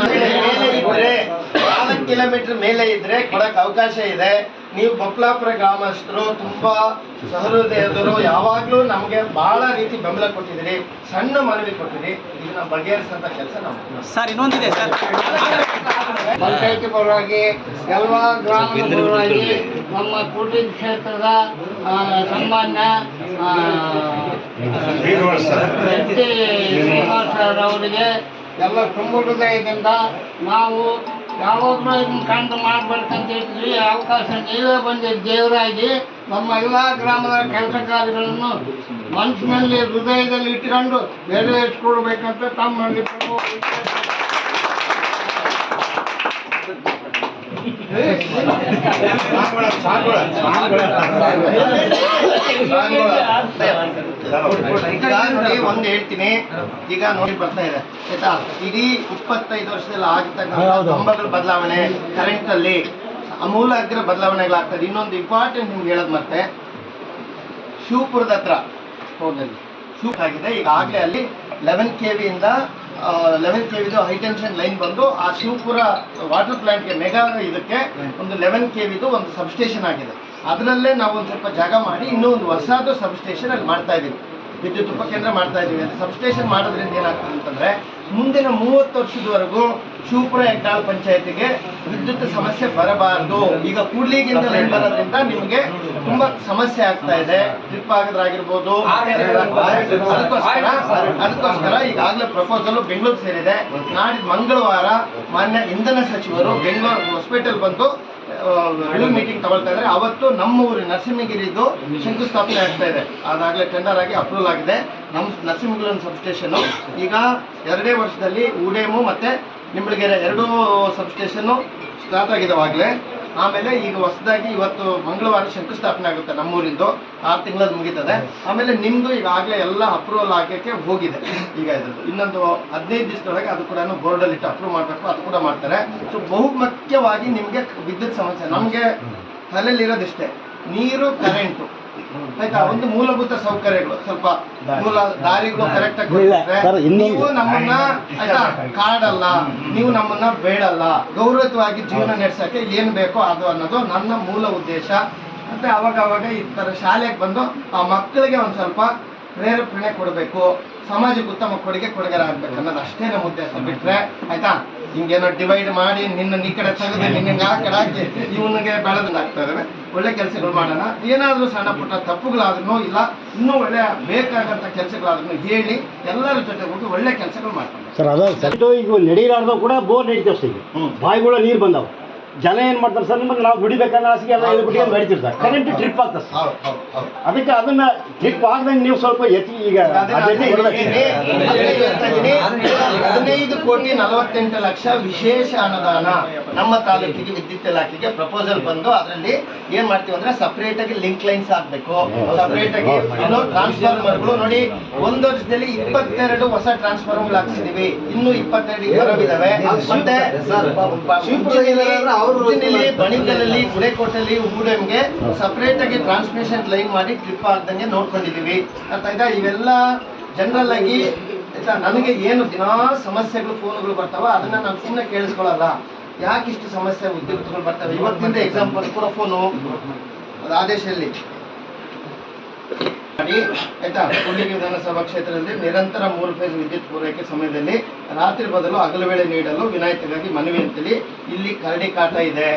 ಮೇಲೆ ಇದ್ರೆ ನಾಲ್ಕು ಕಿಲೋಮೀಟರ್ ಮೇಲೆ ಇದ್ರೆ ಕೊಡಕ್ ಅವಕಾಶ ಇದೆ. ನೀವು ಬೊಕ್ಲಾಪುರ ಗ್ರಾಮಸ್ಥರು ತುಂಬಾ ಸಹೃದಯದರು ಯಾವಾಗ್ಲೂ ನಮ್ಗೆ ಬಹಳ ರೀತಿ ಬೆಂಬಲ ಕೊಟ್ಟಿದ್ದೀರಿ. ಸಣ್ಣ ಮನವಿ ಕೊಟ್ಟಿರಿ ಇದನ್ನ ಬಗೆಹರಿಸಂತ ಕೆಲಸ ನಾವು ಸರ್ ಇನ್ನೊಂದಿದೆ ಸರ್. ಪಂಚಾಯತಿ ಪರವಾಗಿ ಎಲ್ಲ ಗ್ರಾಮದ ಪರವಾಗಿ ನಮ್ಮ ಕೂಟಿ ಕ್ಷೇತ್ರದ ಆ, ಸನ್ಮಾನ್ಯ ಅವರಿಗೆ ಎಲ್ಲ ತುಂಬ ಹೃದಯದಿಂದ ನಾವು ಯಾವಾಗಲೂ ಇದನ್ನ ಕಂಡು ಮಾಡಬೇಕಂತ ಹೇಳ್ತೀವಿ ಅವಕಾಶ ನೀವೇ ಬಂದಿದ್ದು ದೇವರಾಗಿ ನಮ್ಮ ಎಲ್ಲ ಗ್ರಾಮದ ಕೆಲಸ ಕಾರ್ಯಗಳನ್ನು ಮನಸ್ಸಿನಲ್ಲಿ ಹೃದಯದಲ್ಲಿ ಇಟ್ಕೊಂಡು ನೆರವೇರಿಸ್ಕೊಡ್ಬೇಕಂತ ತಮ್ಮಲ್ಲಿ ನೋಡಿ ಒಂದ್ ಹೇಳ್ತೀನಿ. ಈಗ ನೋಡಿ ಬರ್ತಾ ಇದೆ. ಆಯ್ತಾ? ಇಡೀ ಇಪ್ಪತ್ತೈದು ವರ್ಷದಲ್ಲಿ ಆಗಿರ್ತಕ್ಕಂಥ ಕಂಬಗಳ ಬದಲಾವಣೆ ಕರೆಂಟ್ ಅಲ್ಲಿ ಅಮೂಲಾಗ್ರ ಬದಲಾವಣೆಗಳಾಗ್ತದೆ. ಇನ್ನೊಂದು ಇಂಪಾರ್ಟೆಂಟ್ ನಿಮ್ಗೆ ಹೇಳೋದು ಮತ್ತೆ ಶಿವಪುರದ ಹತ್ರ ಹೋದಲ್ಲಿ ಶಿವ ಆಗಿದೆ. ಈಗಾಗಲೇ ಅಲ್ಲಿ ಲೆವೆನ್ ಕೆ ವಿಯಿಂದ ಲೆವೆನ್ ಕೆ ವಿದು ಹೈ ಟೆನ್ಷನ್ ಲೈನ್ ಬಂದು ಆ ಶಿವಪುರ ವಾಟರ್ ಪ್ಲಾಂಟ್ಗೆ ಮೆಗಾ ಇದಕ್ಕೆ ಒಂದು ಲೆವೆನ್ ಕೆ ವಿದು ಒಂದು ಸಬ್ಸ್ಟೇಷನ್ ಆಗಿದೆ. ಅದರಲ್ಲೇ ನಾವು ಒಂದು ಸ್ವಲ್ಪ ಜಾಗ ಮಾಡಿ ಇನ್ನೂ ಒಂದು ಹೊಸದು ಸಬ್ಸ್ಟೇಷನ್ ಅಲ್ಲಿ ಮಾಡ್ತಾ ಇದ್ದೀವಿ ವಿದ್ಯುತ್ ಉಪಕೇಂದ್ರ ಮಾಡ್ತಾ ಇದ್ದೀವಿ ಅಂತ ಸಬ್ಸ್ಟೇಷನ್ ಮಾಡೋದ್ರಿಂದ ಏನಾಗ್ತದೆ ಅಂತಂದ್ರೆ ಮುಂದಿನ ಮೂವತ್ತು ವರ್ಷದವರೆಗೂ ಶಿವಪುರ ಹೆಗ್ನಾಳ್ ಪಂಚಾಯತಿಗೆ ವಿದ್ಯುತ್ ಸಮಸ್ಯೆ ಬರಬಾರದು. ಈಗ ಕೂಡ್ಲಿಗಿಂತ ಲೈನ್ ಬರೋದ್ರಿಂದ ನಿಮಗೆ ತುಂಬಾ ಸಮಸ್ಯೆ ಆಗ್ತಾ ಇದೆ. ಟ್ರಿಪ್ ಆಗದ್ರಾಗಿರ್ಬೋದು. ಅದಕ್ಕೋಸ್ಕರ ಅದಕ್ಕೋಸ್ಕರ ಈಗಾಗಲೇ ಪ್ರಪೋಸಲ್ ಬೆಂಗಳೂರು ಸೇರಿದೆ. ನಾಡಿದ್ದು ಮಂಗಳವಾರ ಮಾನ್ಯ ಇಂಧನ ಸಚಿವರು ಬೆಂಗಳೂರು ಹಾಸ್ಪಿಟಲ್ ಬಂದು ಮೀಟಿಂಗ್ ತಗೊಳ್ತಾ ಇದ್ದಾರೆ. ಅವತ್ತು ನಮ್ಮ ಊರು ನರಸಿಂಹಗಿರಿದು ಶಂಕುಸ್ಥಾಪನೆ ಆಗ್ತಾ ಇದೆ. ಅದಾಗಲೇ ಟೆಂಡರ್ ಆಗಿ ಅಪ್ರೂವಲ್ ಆಗಿದೆ. ನಮ್ಮ ನರಸಿಂಹಗಲ್ಲನ ಸಬ್ಸ್ಟೇಷನ್ ಈಗ ಎರಡೇ ವರ್ಷದಲ್ಲಿ ಉಡೇಮು ಮತ್ತು ನಿಂಬಳಗೆರೆ ಎರಡೂ ಸಬ್ಸ್ಟೇಷನ್ ಸ್ಟಾರ್ಟ್ ಆಗಿದ್ದಾವಾಗಲೇ ಆಮೇಲೆ ಈಗ ಹೊಸದಾಗಿ ಇವತ್ತು ಮಂಗಳವಾರ ಶಂಕುಸ್ಥಾಪನೆ ಆಗುತ್ತೆ ನಮ್ಮೂರಿಂದು. ಆರು ತಿಂಗಳದ್ದು ಮುಗೀತದೆ. ಆಮೇಲೆ ನಿಮ್ಮದು ಈಗಾಗಲೇ ಎಲ್ಲ ಅಪ್ರೂವಲ್ ಆಗಕ್ಕೆ ಹೋಗಿದೆ. ಈಗ ಇದ್ರದ್ದು. ಇನ್ನೊಂದು ಹದಿನೈದು ದಿವಸದೊಳಗೆ ಅದು ಕೂಡ ಬೋರ್ಡಲ್ಲಿ ಇಟ್ಟು ಅಪ್ರೂವ್ ಮಾಡಬೇಕು, ಅದು ಕೂಡ ಮಾಡ್ತಾರೆ. ಸೊ ಬಹುಮುಖ್ಯವಾಗಿ ನಿಮಗೆ ವಿದ್ಯುತ್ ಸಮಸ್ಯೆ. ನಮಗೆ ತಲೆಯಲ್ಲಿರೋದಿಷ್ಟೇ ನೀರು ಕರೆಂಟು ಆಯ್ತಾ? ಒಂದು ಮೂಲಭೂತ ಸೌಕರ್ಯಗಳು. ಸ್ವಲ್ಪ ಮೂಲ ದಾರಿಗೂ ಕರೆಕ್ಟ್ ಆಗಿ ನೀವು ನಮ್ಮನ್ನ ಆಯ್ತಾ? ಕಾಡಲ್ಲ. ನೀವು ನಮ್ಮನ್ನ ಬೇಡಲ್ಲ. ಗೌರವವಾಗಿ ಜೀವನ ನಡೆಸಕ್ಕೆ ಏನ್ ಬೇಕೋ ಅದು ಅನ್ನೋದು ನನ್ನ ಮೂಲ ಉದ್ದೇಶ. ಮತ್ತೆ ಅವಾಗ ಅವಾಗ ಈ ತರ ಶಾಲೆಗೆ ಬಂದು ಆ ಮಕ್ಕಳಿಗೆ ಒಂದ್ ಸ್ವಲ್ಪ ಪ್ರೇರೇಪಣೆ ಕೊಡಬೇಕು. ಸಮಾಜಕ್ಕೆ ಉತ್ತಮ ಕೊಡುಗೆ ಕೊಡುಗೆ ಆಗ್ಬೇಕು ಅನ್ನೋದು ಅಷ್ಟೇ ನಮ್ಮ ಉದ್ದೇಶ ಬಿಟ್ರೆ ಆಯ್ತಾ? ಹಿಂಗೇನೋ ಡಿವೈಡ್ ಮಾಡಿ ನಿನ್ನ ಈ ಕಡೆ ತೆಗೆದು ನಿನ್ನ ಆ ಕಡೆ ಹಾಕಿ ಇವನಿಗೆ ಬೆಳೆದಾಗ್ತಾರೆ ಇದ್ದಾರೆ ಒಳ್ಳೆ ಕೆಲಸಗಳು ಮಾಡೋಣ. ಏನಾದರೂ ಸಣ್ಣ ಪುಟ್ಟ ತಪ್ಪುಗಳಾದ್ರೂ ಇಲ್ಲ ಇನ್ನೂ ಒಳ್ಳೆ ಬೇಕಾಗಂತ ಕೆಲಸಗಳಾದ್ರೂ ಹೇಳಿ ಎಲ್ಲರ ಜೊತೆ ಹೋಗಿ ಒಳ್ಳೆ ಕೆಲಸಗಳು ಮಾಡ್ತಾರೆ ಸರ್ ಅದ ಸರ್. ಈಗ ನಡೀಲಾರ್ದು ಕೂಡ ಬೋರ್ ನಡೀತಾವೆ ಸರ್. ಬಾವಿಗಳ ನೀರು ಬಂದಾವ. ಜನ ಏನ್ ಮಾಡ್ತಾರೆ ಸರ್ ನಿಮಗೆ ನಾವು ದುಡಿಬೇಕನ್ನೋ ಆಸೆಗೆ ಎಲ್ಲ ಇದು ಬಿಟ್ಟು ಬೆಳಿತಿರ್ತಾರೆ. ಕರೆಂಟ್ ಟ್ರಿಪ್ ಆಗ್ತದೆ ಸರ್. ಅದಕ್ಕೆ ಅದನ್ನ ಟ್ರಿಪ್ ಆಗದಂಗೆ ನೀವು ಸ್ವಲ್ಪ ಎತ್ತಿ ಈಗ. ಹದಿನೈದು ಕೋಟಿ ನಲವತ್ತೆಂಟು ಲಕ್ಷ ವಿಶೇಷ ಅನುದಾನ ನಮ್ಮ ತಾಲೂಕಿಗೆ ವಿದ್ಯುತ್ ಇಲಾಖೆಗೆ ಪ್ರಪೋಸಲ್ ಬಂದು ಅದರಲ್ಲಿ ಏನ್ ಮಾಡ್ತೀವಿ ಅಂದ್ರೆ ಸಪರೇಟ್ ಆಗಿ ಲಿಂಕ್ ಲೈನ್ಸ್ ಆಗ್ಬೇಕು ಸಪರೇಟ್ ಆಗಿ ಟ್ರಾನ್ಸ್ಫಾರ್ಮರ್ಗಳು ನೋಡಿ ಒಂದು ವರ್ಷದಲ್ಲಿ ಇಪ್ಪತ್ತೆರಡು ಹೊಸ ಟ್ರಾನ್ಸ್ಫಾರ್ಮರ್ ಹಾಕ್ಸಿದೀವಿ. ಇನ್ನು ಇಪ್ಪತ್ತೆರಡು ಇದಾವೆ ಮತ್ತೆ ಉಜ್ಜಿನಲ್ಲಿ, ಬಣಿಕಲಲ್ಲಿ ಗುಡೇಕೋಟಲ್ಲಿ ಊಡೆಮ್ಗೆ ಸಪರೇಟ್ ಆಗಿ ಟ್ರಾನ್ಸ್ಮಿಷನ್ ಲೈನ್ ಮಾಡಿ ಟ್ರಿಪ್ ಆಗ್ದಂಗೆ ನೋಡ್ಕೊಂಡಿದೀವಿ ಅರ್ಥ ಆಯ್ತಾ ಇವೆಲ್ಲ ಜನರಲ್ ಆಗಿ ಆಯ್ತಾ ನನಗೆ ಏನು ದಿನಾ ಸಮಸ್ಯೆಗಳು ಫೋನ್ಗಳು ಬರ್ತಾವ ಅದನ್ನ ನಾನು ಸುಮ್ಮನೆ ಕೇಳಿಸ್ಕೊಳ್ಳಲ್ಲ. ಯಾಕೆ ಇಷ್ಟು ಸಮಸ್ಯೆ ವಿದ್ಯುತ್ಗಳು ಬರ್ತವೆ? ಇವತ್ತಿಂದ ಎಕ್ಸಾಂಪಲ್ ಕೂಡ ಫೋನು ಅದು ಆದೇಶದಲ್ಲಿ ಮಾಡಿ. ಆಯ್ತಾ? ಕೂಡ್ಲಿಗಿ ವಿಧಾನಸಭಾ ಕ್ಷೇತ್ರದಲ್ಲಿ ನಿರಂತರ ಮೂರು ಫೇಸ್ ವಿದ್ಯುತ್ ಪೂರೈಕೆ ಸಮಯದಲ್ಲಿ ರಾತ್ರಿ ಬದಲು ಹಗಲು ವೇಳೆ ನೀಡಲು ವಿನಾಯಿತಿಗಾಗಿ ಮನವಿ ಅಂತೇಳಿ ಇಲ್ಲಿ ಕರಡಿ ಕಾಟ ಇದೆ.